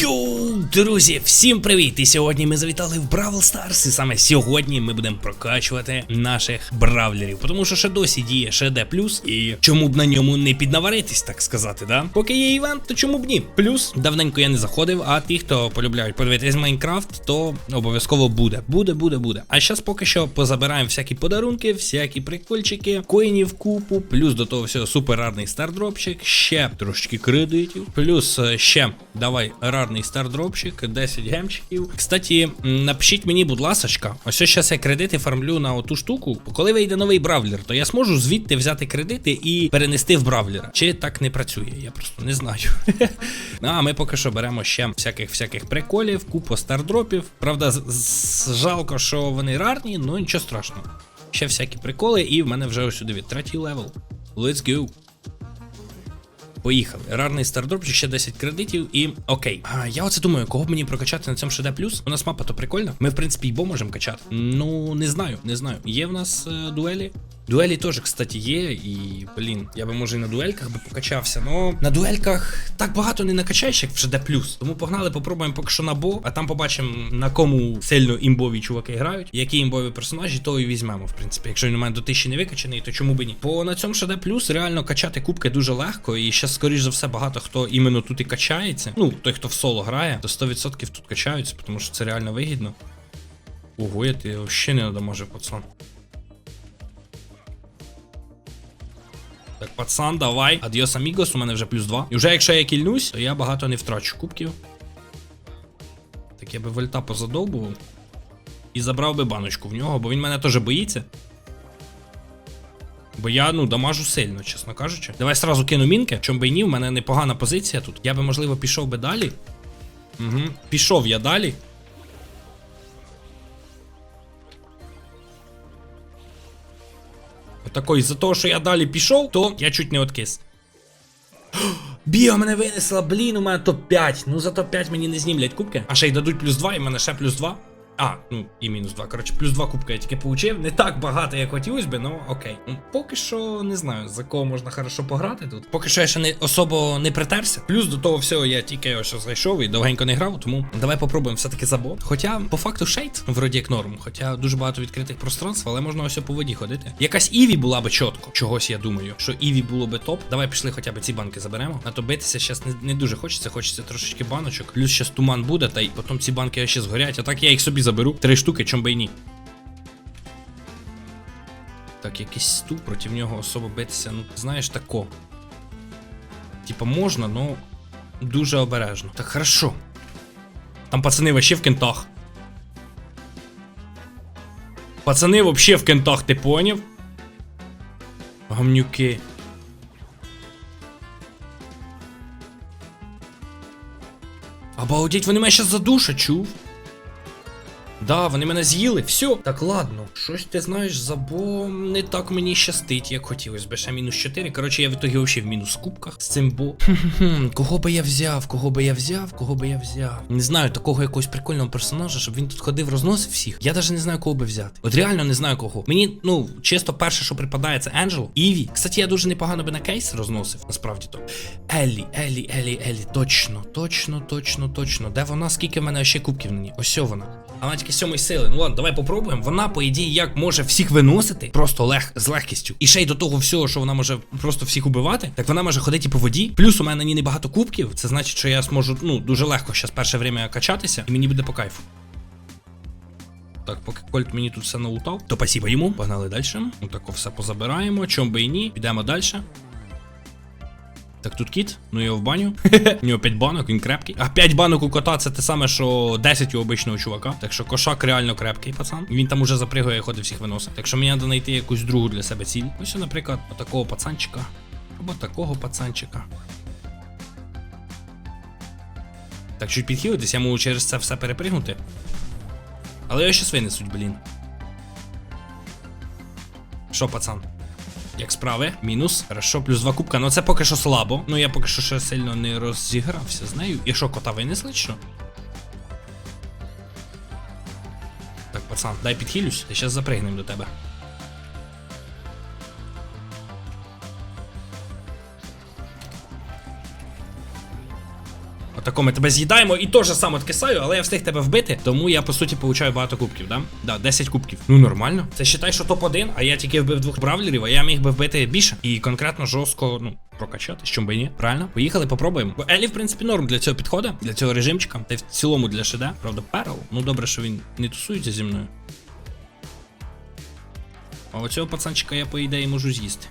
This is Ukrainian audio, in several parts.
Йоу, друзі, всім привіт! І сьогодні ми завітали в Бравл Старс. І саме сьогодні ми будемо прокачувати наших бравлерів. Тому що ще досі діє ШД плюс, і чому б на ньому не піднаваритись, так сказати, да? Поки є івент, то чому б ні? Плюс давненько я не заходив, а ті, хто полюбляють подивитись Майнкрафт, то обов'язково буде. Буде, буде, буде. А зараз поки що позабираємо всякі подарунки, всякі прикольчики, коїнів купу, плюс до того всього суперарний стардропчик, ще трошечки кредитів, плюс е, ще давай рарний стардропчик, 10 гемчиків. Кстати, напишіть мені, будь ласочка, ось зараз я кредити фармлю на оту штуку. Коли вийде новий бравлер, то я зможу звідти взяти кредити і перенести в бравлера. Чи так не працює? Я просто не знаю. А ми поки що беремо ще всяких всяких приколів, купу стардропів. Правда, жалко, що вони рарні, ну нічого страшного. Ще всякі приколи, і в мене вже ось сюди від третій левел. Let's go. Поїхали. Рарний стардропчик, ще 10 кредитів і окей. А я оце думаю, кого б мені прокачати на цьому ШД плюс? У нас мапа то прикольна. Ми, в принципі, і бо можемо качати. Ну, не знаю, не знаю. Є в нас е, дуелі. Дуелі теж, кстати, є, і, блін, я би може і на дуельках би покачався. Ну, на дуельках так багато не накачаєш, як в ШД плюс. Тому погнали, попробуємо поки що на бо, а там побачимо, на кому сильно імбові чуваки грають. Які імбові персонажі, то і візьмемо, в принципі. Якщо він у мене до тисячі не викачаний, то чому би ні? Бо на цьому ШД плюс реально качати кубки дуже легко, і ще, скоріш за все, багато хто іменно тут і качається. Ну, той, хто в соло грає, то 100% тут качаються, тому що це реально вигідно. Ого, я ти взагалі не надамажив, пацан. Так, пацан, давай. Адіос амігос, у мене вже плюс 2. І вже якщо я кільнусь, то я багато не втрачу кубків. Так я би вольта позадовбував. І забрав би баночку в нього, бо він мене теж боїться. Бо я, ну, дамажу сильно, чесно кажучи. Давай сразу кину мінки. Чом би ні, в мене непогана позиція тут. Я би, можливо, пішов би далі. Угу. Пішов я далі. Отакой, за того, що я далі пішов, то я чуть не откис. Біо мене винесла, блін, у мене топ-5. Ну за топ-5 мені не знімлять кубки. А ще й дадуть плюс 2, і мене ще плюс 2. А, ну і мінус 2. Коротше, плюс 2 кубка я тільки получив. Не так багато, як хотілося би, ну окей. Ну, Поки що не знаю, за кого можна хорошо пограти тут. Поки що я ще не особо не притерся. Плюс до того всього я тільки ось зайшов і довгенько не грав, тому давай попробуємо все-таки забо. Хоча, по факту, шейд, вроді як норм. Хоча дуже багато відкритих пространств, але можна ось по воді ходити. Якась Іві була би чітко. Чогось я думаю, що Іві було би топ. Давай пішли хоча б ці банки заберемо. А то битися зараз не, не дуже хочеться, хочеться трошечки баночок. Плюс зараз туман буде, та й потім ці банки ще згорять. А так я їх собі заберу. Три штуки, чом би й ні. Так, якийсь ступ проти нього особо битися, ну знаєш тако. Типа можна, ну дуже обережно. Так хорошо. Там пацани вообще в кентах. Пацани вообще в кентах, ти поняв? Гамнюки. Обалдеть, вони мене щас задушать, чув? Да, вони мене з'їли, все. Так, ладно. Щось ти знаєш, забо не так мені щастить, як хотілося б. Ще мінус 4. Коротше, я в ітогі взагалі в мінус кубках з цим бо. Кого би я взяв, кого би я взяв, кого би я взяв. Не знаю, такого якогось прикольного персонажа, щоб він тут ходив, розносив всіх. Я навіть не знаю, кого би взяти. От реально не знаю кого. Мені, ну, чисто перше, що припадає, це Енджел. Іві. Кстати, я дуже непогано би на кейс розносив, насправді то. Еллі, Еллі, Еллі, Еллі. Точно, точно, точно, точно. Де вона? Скільки в мене ще кубків на ній? Ось вона. А вона тільки сьомої сили. Ну ладно, давай попробуємо. Вона, по ідеї, як може всіх виносити, просто лег з легкістю. І ще й до того всього, що вона може просто всіх убивати, так вона може ходити по воді. Плюс у мене на ній небагато кубків. Це значить, що я зможу ну дуже легко зараз перше время качатися, і мені буде по кайфу. Так, поки Кольт мені тут все налутав, то спасибо йому. Погнали далі. Отако все позабираємо. Чом би і ні. Підемо далі. Так тут кіт, ну його в баню. У нього 5 банок, він крепкий. А 5 банок у кота це те саме, що 10 у обичного чувака. Так що кошак реально крепкий, пацан. Він там уже запригує і ходить всіх виносить. Так що мені треба знайти якусь другу для себе ціль. Ось, наприклад, отакого пацанчика. Або такого пацанчика. Так, чуть підхилитись, я можу через це все перепригнути. Але його щас винесуть, блін. Що, пацан? Як справи? Мінус. Хорошо, плюс два кубка. Ну це поки що слабо. Ну я поки що ще сильно не розігрався з нею. І що, кота винесли, що? Так, пацан, дай підхилюсь, я зараз запригнемо до тебе. Тако ми тебе з'їдаємо і теж сам откисаю, але я встиг тебе вбити, тому я по суті получаю багато кубків, да? Да, 10 кубків. Ну нормально. Це считай, що топ-1, а я тільки вбив двох бравлерів, а я міг би вбити більше. І конкретно жорстко, ну, прокачати, що би ні. Правильно? Поїхали, попробуємо. Бо Елі, в принципі, норм для цього підходить, для цього режимчика. Та й в цілому для ШД. Правда, Перл. Ну добре, що він не тусується зі мною. А оцього пацанчика я, по ідеї, можу з'їсти.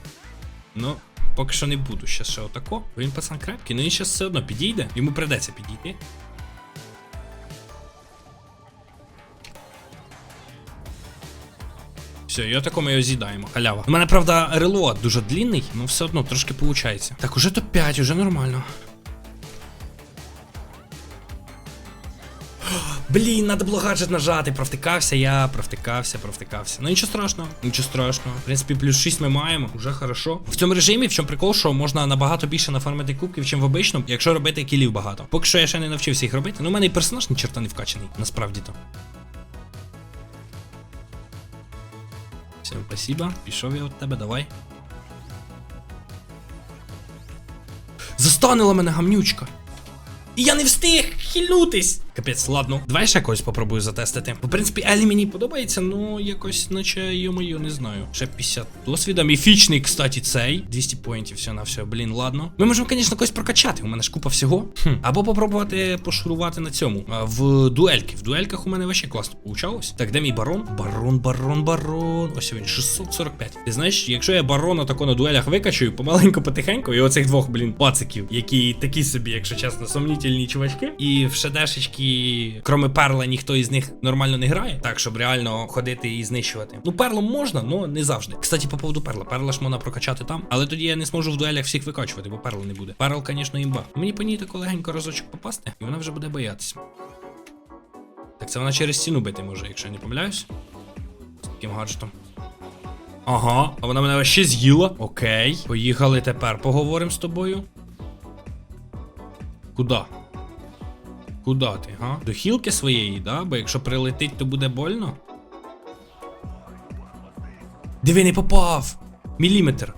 Ну, поки що не буду. ще ще отако. Бо Він пацан крепкий, ну він щас все одно підійде. Йому придеться підійти. Все, я тако ми його з'їдаємо. Халява. У мене, правда, релоад дуже длінний, але все одно трошки виходить. Так, уже топ-5, уже нормально. Блін, надо було гаджет нажати. Провтикався я, провтикався, провтикався. Ну нічого страшного, нічого страшного. В принципі, плюс 6 ми маємо, вже хорошо. В цьому режимі, в чому прикол, що можна набагато більше нафармити кубків, чим в обичному, якщо робити кілів багато. Поки що я ще не навчився їх робити. Ну, у мене і персонаж ні черта не вкачаний, насправді то. Всім спасибо. Пішов я від тебе, давай. Застанила мене гамнючка. І я не встиг хильнутись. Капець, ладно. Давай ще когось попробую затестити. В принципі, Елі мені подобається, ну якось, наче йо-моє, не знаю. Ще 50 досвіда. Міфічний, кстати, цей. 200 поінтів, все на все. Блін, ладно. Ми можемо, звісно, когось прокачати. У мене ж купа всього. Хм. Або попробувати пошурувати на цьому. В дуельки. В дуельках у мене вообще класно получалось. Так, де мій барон? Барон, барон, барон. Ось він, 645. Ти знаєш, якщо я барона тако на дуелях викачую, помаленьку, потихеньку, і оцих двох, блін, пациків, які такі собі, якщо чесно, сумнітельні чувачки. І в шедешечки, кроме перла, ніхто із них нормально не грає. Так, щоб реально ходити і знищувати. Ну, перлом можна, але не завжди. Кстати, по поводу перла. Перла ж можна прокачати там, але тоді я не зможу в дуелях всіх викачувати, бо перла не буде. Перл, звісно, імба. Мені по ній тако легенько разочок попасти, і вона вже буде боятися. Так, це вона через стіну бити може, якщо я не помиляюсь. З таким гаджетом. Ага, а вона мене вообще з'їла. Окей. Поїхали тепер поговоримо з тобою. Куда? Куда ти, га? До хілки своєї, да? Бо якщо прилетить, то буде больно. Диви, не попав! Міліметр.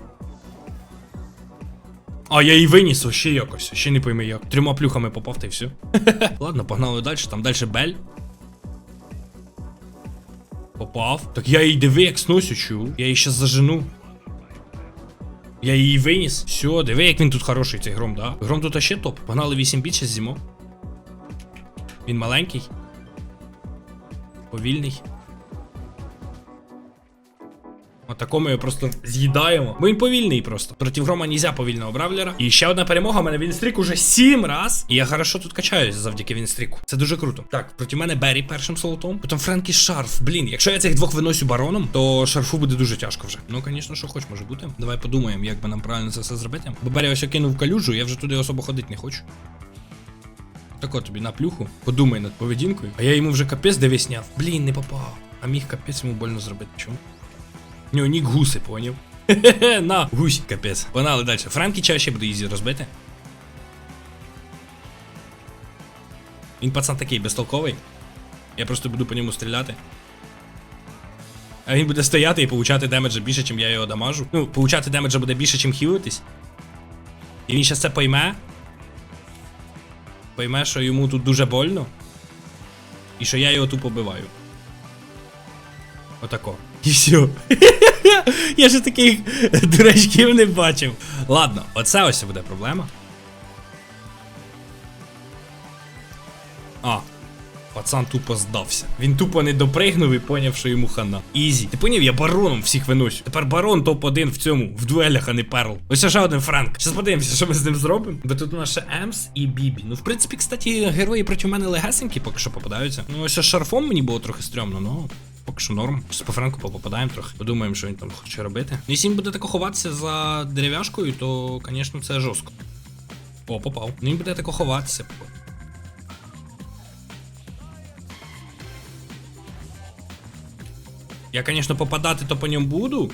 А, я її виніс ще якось, ще не пойми як. Трьома плюхами попав та й все. Ладно, погнали далі. Там далі бель. Попав. Так я її диви, як сносю, чу. Я її щас зажену. Я її виніс. Все, диви, як він тут хороший, цей гром, да? Гром тут ще топ. Погнали 8 біт, щас зімо. Він маленький. Повільний. Отако ми його просто з'їдаємо. Бо він повільний просто. Проти грома нельзя повільного бравлера. І ще одна перемога. У мене Вінстрік уже 7 раз. І я хорошо тут качаюсь завдяки Вінстріку. Це дуже круто. Так, проти мене Беррі першим солотом. Потім Френкі Шарф. Блін, якщо я цих двох виносю бароном, то шарфу буде дуже тяжко вже. Ну, звісно, що хоч може бути. Давай подумаємо, як би нам правильно це все зробити. Бо Беррі ось кинув калюжу, я вже туди особо ходити не хочу. Так от тобі на плюху, подумай над поведінкою. А я йому вже капець дивись сняв. Блін, не попав. А міг капець йому больно зробити. Чому? Нього нік гуси, поняв? Хе-хе, на, гусь, капець. Погнали далі. Франкі чаще буде ізі розбити. Він пацан такий безтолковий. Я просто буду по ньому стріляти. А він буде стояти і получати демеджа більше, чим я його дамажу. Ну, получати демеджа буде більше, чим хілитись. І він щас це пойме. Пойме, що йому тут дуже больно. І що я його тупо биваю. Отако. І все. Я ж таких дурачків не бачив. Ладно, оце ось буде проблема. Пацан тупо здався. Він тупо не допригнув і поняв, що йому хана. Ізі. Ти поняв, я бароном всіх виносю. Тепер барон топ-1 в цьому, в дуелях, а не перл. Ось ще один Франк. Зараз подивимося, що ми з ним зробимо. Бо тут у нас ще Емс і Бібі. Ну, в принципі, кстати, герої проти мене легесенькі поки що попадаються. Ну, ось шарфом мені було трохи стрьомно, ну. Поки що норм. З по Франку попадаємо трохи. Подумаємо, що він там хоче робити. Ну, якщо він буде тако ховатися за дерев'яшкою, то, звісно, це жорстко. О, попав. Ну він буде тако ховатися. Я, конечно, попадати то по ньому буду.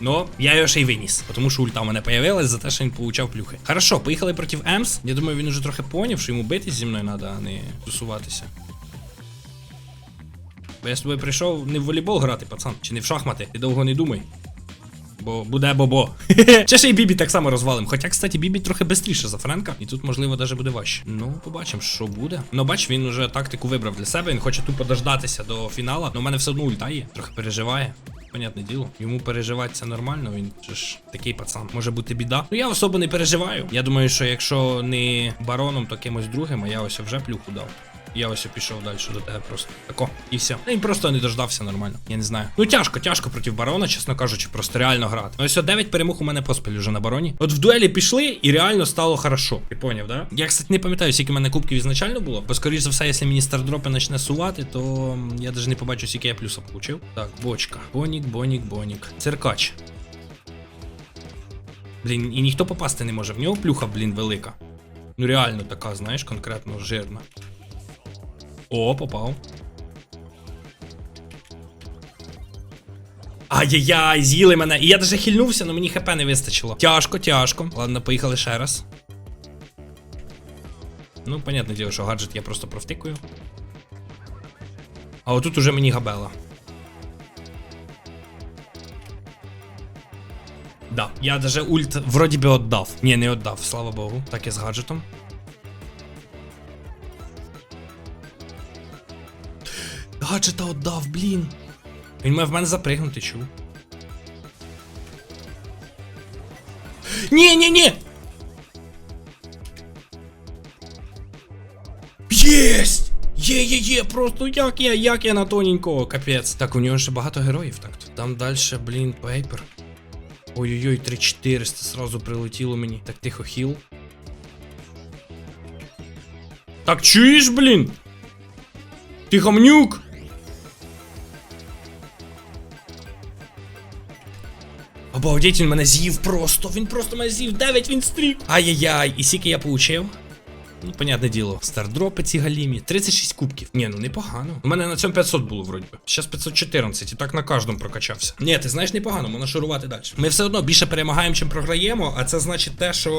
Но я його ще й виніс, тому що ульта у мене появилась за те, що він получав плюхи. Хорошо, поїхали проти Емс. Я думаю, він уже трохи поняв, що йому битись зі мною треба, а не тусуватися. Бо я з тобою прийшов не в волейбол грати, пацан, чи не в шахмати. Ти довго не думай. Бо буде бобо. Чи ще й Бібі так само розвалим. Хоча, кстати, Бібі трохи швидше за Френка. І тут, можливо, даже буде важче. Ну, побачимо, що буде. Ну, бач, він уже тактику вибрав для себе. Він хоче тупо дождатися до фінала. Ну, у мене все одно ульта є. Трохи переживає. Понятне діло. Йому переживати це нормально, він ж такий пацан. Може бути біда. Ну я особо не переживаю. Я думаю, що якщо не бароном, то кимось другим, а я ось вже плюху дав. Я ось пішов далі до тебе просто. Тако, і все. Ну, Він просто не дождався нормально. Я не знаю. Ну тяжко, тяжко проти барона, чесно кажучи, просто реально грати. Ось о 9 перемог у мене поспіль уже на бароні. От в дуелі пішли і реально стало хорошо. Ти поняв, да? Я, кстати, не пам'ятаю, скільки в мене кубків ізначально було. Бо, скоріш за все, якщо мені стардропи почне сувати, то я навіть не побачу, скільки я плюса получив. Так, бочка. Бонік, бонік, бонік. Циркач. Блін, і ніхто попасти не може. В нього плюха, блін, велика. Ну реально така, знаєш, конкретно жирна. О, попав. Ай-яй-яй, з'їли мене. І я даже хильнувся, але мені хп не вистачило. Тяжко, тяжко. Ладно, поїхали ще раз. Ну, понятне діло, що гаджет я просто провтикую. А отут уже мені габела. Да, я даже ульт вроді би отдав. Ні, не отдав, слава Богу. Так і з гаджетом. Гаджета отдав, блін. Він має в мене запригнути, чув. Ні, ні, ні. Єсть! Є, є, є, просто як я, як я на тоненького, капець. Так, у нього ще багато героїв, так. Там далі, блін, пейпер. Ой-ой-ой, 3400 сразу прилетіло мені. Так, тихо, хіл. Так чуєш, блін? Ти гамнюк! Обалдеть, він мене з'їв просто. Він просто мене з'їв. 9 він стрік. Ай-яй-яй, і скільки я получив? Ну, понятне діло, стардропи ці галімі. 36 кубків. Ні, ну непогано. У мене на цьому 500 було вроді. Зараз 514, і так на кожному прокачався. Ні, ти знаєш, непогано, можна шурувати далі. Ми все одно більше перемагаємо, чим програємо, а це значить те, що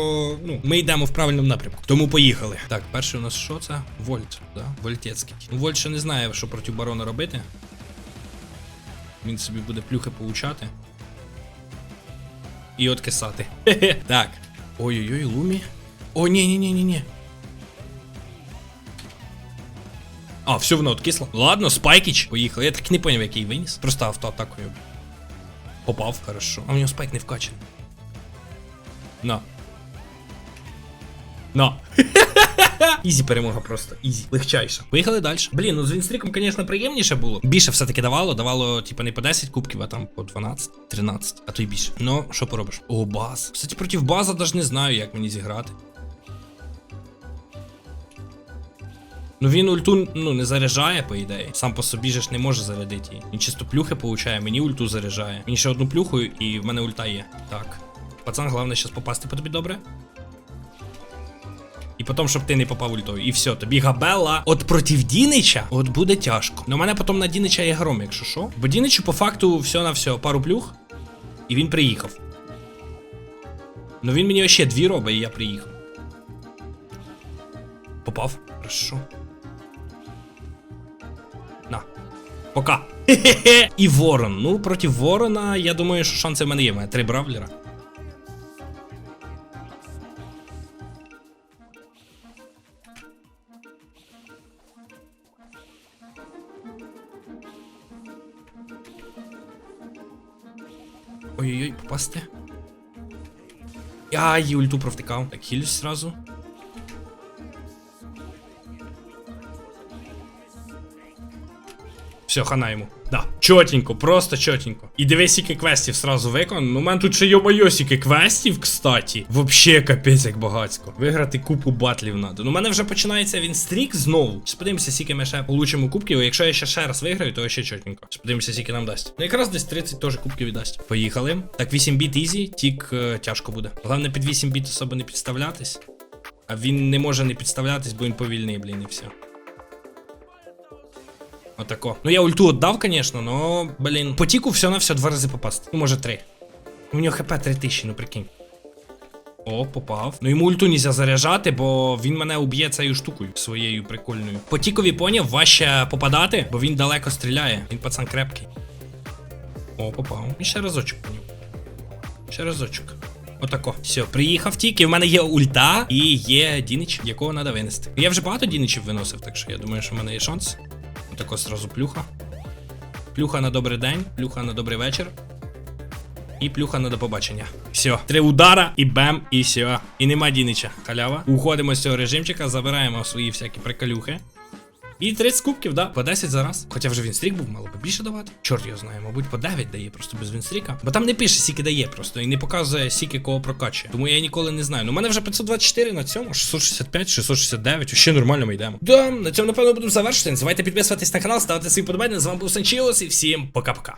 ну, ми йдемо в правильному напрямку. Тому поїхали. Так, перший у нас що це? Вольт, да? Вольтецький. Ну, Вольт ще не знає, що проти барона робити. Він собі буде плюхи получати. І откисати. Так. Ой-ой-ой, лумі. О, ні, ні, ні, ні, ні. А, все воно откисло. Ладно, спайкіч. Поїхали. Я так не поняв, який виніс. Просто автоатакою. Попав, хорошо. А у нього спайк не вкачаний. На. На. Ізі перемога просто. Ізі. Легчайше. Поїхали далі. Блін, ну з Вінстріком, звісно, приємніше було. Більше все-таки давало. Давало, типа, не по 10 кубків, а там по 12, 13, а то й більше. Ну, що поробиш? О, баз. Кстати, проти база навіть не знаю, як мені зіграти. Ну він ульту ну, не заряджає, по ідеї. Сам по собі же ж не може зарядити її. Він чисто плюхи получає, мені ульту заряджає. Він ще одну плюху, і в мене ульта є. Так. Пацан, головне зараз попасти по тобі добре. І потім, щоб ти не попав ультою. І все, тобі габела. От проти Дінича, от буде тяжко. Ну, у мене потім на Дінича є гром, якщо що. Бо Діничу по факту все на все, пару плюх. І він приїхав. Ну він мені ще дві робить, і я приїхав. Попав. Хорошо. На. Пока. І Ворон. Ну, проти Ворона, я думаю, що шанси в мене є. У мене три бравлера. Попасти. Ай, ульту провтикав. Так, хілюсь сразу. Все, хана йому. Да. Чотенько, просто чотенько. І дивись, скільки квестів сразу виконано. Ну, у мене тут ще йо скільки квестів, кстати. Вообще капець як багацько. Виграти купу батлів надо. Ну, у мене вже починається він стрік знову. Зараз подивимося, скільки ми ще получимо кубків. Якщо я ще ще раз виграю, то ще чотенько. Зараз подивимося, скільки нам дасть. Ну, якраз десь 30 теж кубків віддасть. Поїхали. Так, 8 біт ізі, тік е, тяжко буде. Головне під 8 біт особо не підставлятись. А він не може не підставлятись, бо він повільний, блін, і все. Отако. Ну я ульту отдав, конечно, но, блін, по тіку все на все два рази попасти. Ну, може три. У нього хп 3000, ну прикинь. О, попав. Ну йому ульту нельзя заряджати, бо він мене уб'є цією штукою своєю прикольною. По тікові поняв, важче попадати, бо він далеко стріляє. Він пацан крепкий. О, попав. І ще разочок поняв. Ще разочок. Отако. Все, приїхав тільки. В мене є ульта і є Дінич, якого треба винести. Я вже багато Діничів виносив, так що я думаю, що в мене є шанс. Отако сразу плюха. Плюха на добрий день, плюха на добрий вечір. І плюха на до побачення. Все, три удара і бем, і все. І нема Дінича. Халява. Уходимо з цього режимчика, забираємо свої всякі приколюхи. І 30 кубків, да, по 10 за раз. Хоча вже вінстрік був, мало би більше давати. Чорт його знає, мабуть, по 9 дає просто без вінстріка. Бо там не пише, скільки дає просто, і не показує, скільки кого прокачує. Тому я ніколи не знаю. Ну, у мене вже 524 на цьому, 665, 669. Ще нормально ми йдемо. Да, на цьому, напевно, будемо завершити. Не забувайте підписуватись на канал, ставити свої подобання. З вами був Санчіос і всім пока-пока.